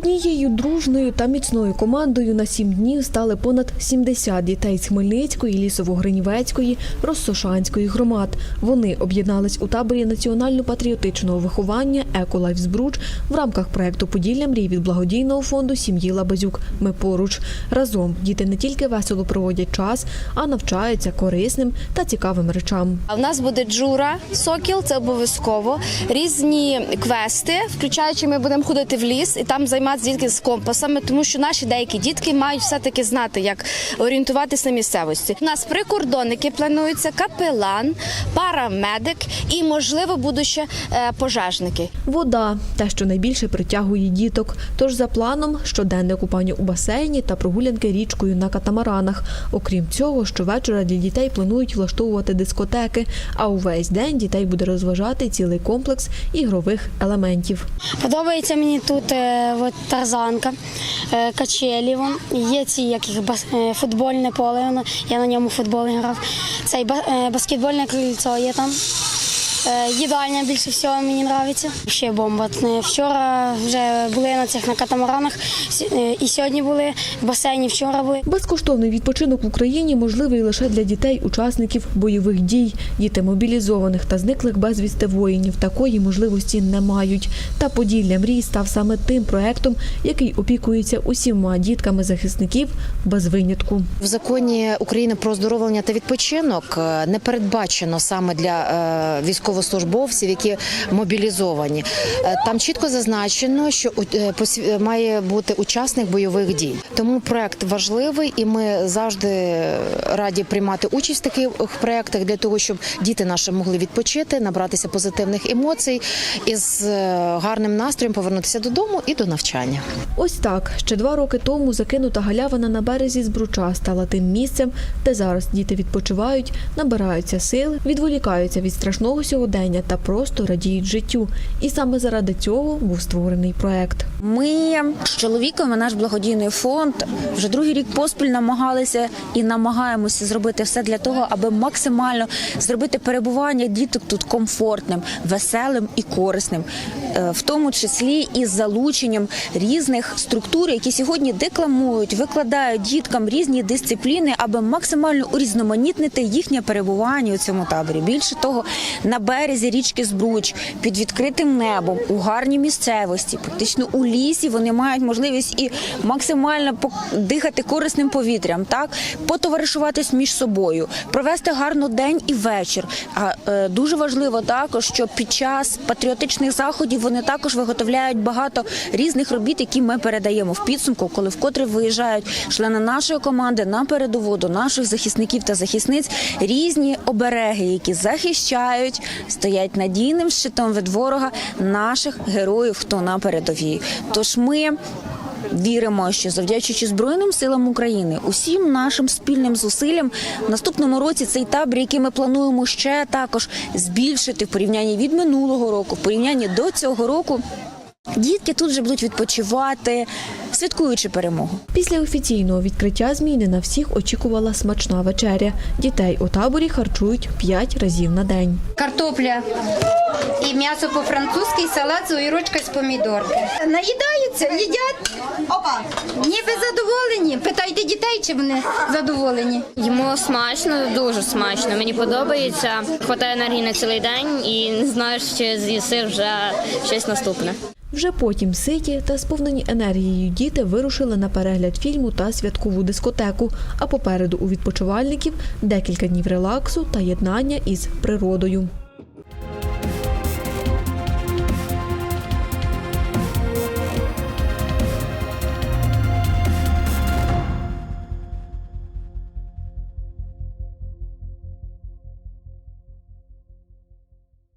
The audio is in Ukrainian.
Однією дружною та міцною командою на сім днів стали понад 70 дітей з Хмельницької, Лісово-Гринівецької, Розсошанської громад. Вони об'єднались у таборі національно-патріотичного виховання «Еколайф Збруч» в рамках проекту Поділля мрій від благодійного фонду сім'ї Лабазюк. Ми поруч. Разом діти не тільки весело проводять час, а навчаються корисним та цікавим речам. В нас буде джура, сокіл, це обов'язково. Різні квести, включаючи, ми будемо ходити в ліс і там займатися дітки з компасами, тому що наші деякі дітки мають все-таки знати, як орієнтуватися на місцевості. У нас прикордонники плануються, капелан, парамедик і, можливо, будуть ще е, пожежники. Вода те, що найбільше притягує діток. Тож за планом щоденне купання у басейні та прогулянки річкою на катамаранах. Окрім цього, щовечора для дітей планують влаштовувати дискотеки, а увесь день дітей буде розважати цілий комплекс ігрових елементів. Подобається мені тут е, от, тарзанка, е, качелі. Є ці як їх, е, футбольне поле, я на ньому футбол грав. Цей е, баскетбольне крильцо є там. Е, Їдальня більше всього мені подобається. Ще бомба. Е, Вчора вже були на цих на катамаранах, е, і сьогодні були в басейні. Вчора були. Безкоштовний відпочинок в Україні можливий лише для дітей, учасників бойових дій. Діти мобілізованих та зниклих безвісти воїнів такої можливості не мають. Та Поділля мрій став саме тим проектом, який опікується усіма дітками захисників без винятку. В законі України про оздоровлення та відпочинок не передбачено саме для е, військовослужбовців, які мобілізовані. Е, Там чітко зазначено, що у- е, має бути учасник бойових дій. Тому проект важливий, і ми завжди раді приймати участь в таких проектах для того, щоб діти наші могли відпочити, набратися позитивних емоцій і з е, гарним настроєм повернутися додому і до навчання. Ось так ще два роки тому закинута галявина на березі Збруча стала тим місцем, де зараз діти відпочивають, набираються сил, відволікаються від страшного сьогодення та просто радіють життю. І саме заради цього був створений проект. Ми з чоловіком і наш благодійний фонд вже другий рік поспіль намагалися і намагаємося зробити все для того, аби максимально зробити перебування діток тут комфортним, веселим і корисним, Е, в тому числі із залученням різних структур, які сьогодні декламують, викладають діткам різні дисципліни, аби максимально урізноманітнити їхнє перебування у цьому таборі. Більше того, на березі річки Збруч під відкритим небом у гарній місцевості, практично у лісі, вони мають можливість і максимально дихати корисним повітрям, так? Потоваришуватись між собою, провести гарно день і вечір. А е, дуже важливо також, що під час патріотичних заходів вони також виготовляють багато різних робіт, які ми передаємо в підсумку, коли вкотре виїжджають члени нашої команди на передову до наших захисників та захисниць. Різні обереги, які захищають, стоять надійним щитом від ворога наших героїв, хто на передовій. Тож ми. Віримо, що завдячуючи Збройним силам України, усім нашим спільним зусиллям в наступному році цей табір, який ми плануємо ще також збільшити в порівнянні від минулого року, в порівнянні до цього року. Дітки тут же будуть відпочивати, святкуючи перемогу. Після офіційного відкриття зміни на всіх очікувала смачна вечеря. Дітей у таборі харчують 5 разів на день. картопля і м'ясо по-французьки, і салат з огірочка з помідорки. Наїдаються, їдять. Ніби задоволені. Питайте дітей, чи вони задоволені. Йому смачно, дуже смачно. Мені подобається. Хватає енергії на цілий день і не знаєш, чи з'їси вже щось наступне. Вже потім ситі та сповнені енергією діти вирушили на перегляд фільму та святкову дискотеку. А попереду у відпочивальників декілька днів релаксу та єднання із природою.